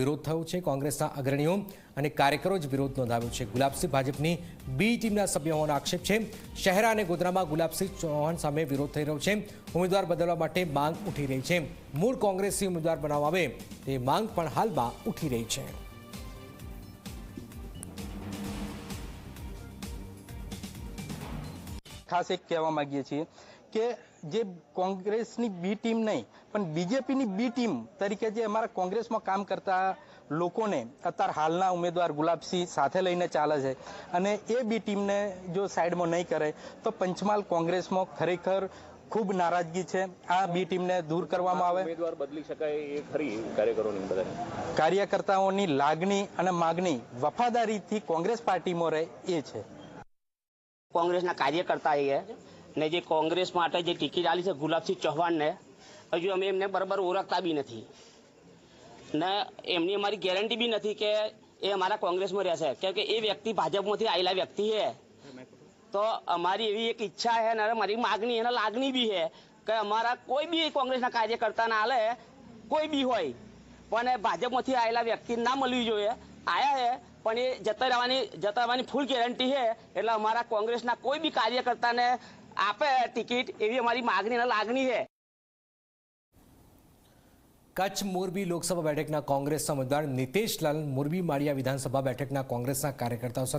વિરોધ થયો છે કોંગ્રેસના અગ્રણીઓ અને કાર્યકરો જ વિરોધ નોંધાવ્યો છે. ગુલાબસિંહ ભાજપની બી ટીમના સભ્ય હોવાનો આક્ષેપ છે. શહેરા અને ગોધરામાં ગુલાબસિંહ ચૌહાણ સામે વિરોધ થઈ રહ્યો છે. ઉમેદવાર બદલવા માટે માંગ ઉઠી રહી છે. મૂળ કોંગ્રેસી ઉમેદવાર બનાવવા આવે તે માંગ પણ હાલમાં ઉઠી રહી છે. ખાસ એક કહેવા માંગીએ છીએ કે જે કોંગ્રેસની બી ટીમ નહીં પણ બીજેપીની બી ટીમ તરીકે જે અમારા કોંગ્રેસમાં કામ કરતા લોકોને અત્યારે હાલના ઉમેદવાર ગુલાબસિંહ સાથે લઈને ચાલે છે અને એ બી ટીમને જો સાઈડમાં નહીં કરે તો પંચમહાલ કોંગ્રેસમાં ખરેખર ખૂબ નારાજગી છે. આ બી ટીમને દૂર કરવામાં આવે. ઉમેદવાર બદલી શકાય એ ખરી કાર્યકરોની બધા કાર્યકર્તાઓની લાગણી અને માગણી વફાદારીથી કોંગ્રેસ પાર્ટીમાં રહે એ છે. કોંગ્રેસના કાર્યકર્તા એ ને જે કોંગ્રેસ માટે જે ટિકિટ આલી છે ગુલાબસિંહ ચૌહાણને, હજુ અમે એમને બરાબર ઓળખતા બી નથી. ને એમની અમારી ગેરંટી બી નથી કે એ અમારા કોંગ્રેસમાં રહેશે કેમ કે એ વ્યક્તિ ભાજપમાંથી આવેલા વ્યક્તિ છે. તો અમારી એવી એક ઈચ્છા છે અને મારી માગણી અને લાગણી બી છે કે અમારા કોઈ બી કોંગ્રેસના કાર્યકર્તા ના હાલે, કોઈ બી હોય, પણ ભાજપમાંથી આવેલા વ્યક્તિ ના મળવી જોઈએ. આયા છે પણ એ જતા રહેવાની જતા રહેવાની ફૂલ ગેરંટી છે. એટલે અમારા કોંગ્રેસના કોઈ બી કાર્યકર્તાને આપે ટિકિટ એવી અમારી માગણી અને લાગણી છે. કચ્છ મોરબી લોકસભા બેઠકના કોંગ્રેસના ઉમેદવાર નિતેશલાલ મોરબી માળિયા વિધાનસભા બેઠકના કોંગ્રેસના કાર્યકર્તાઓ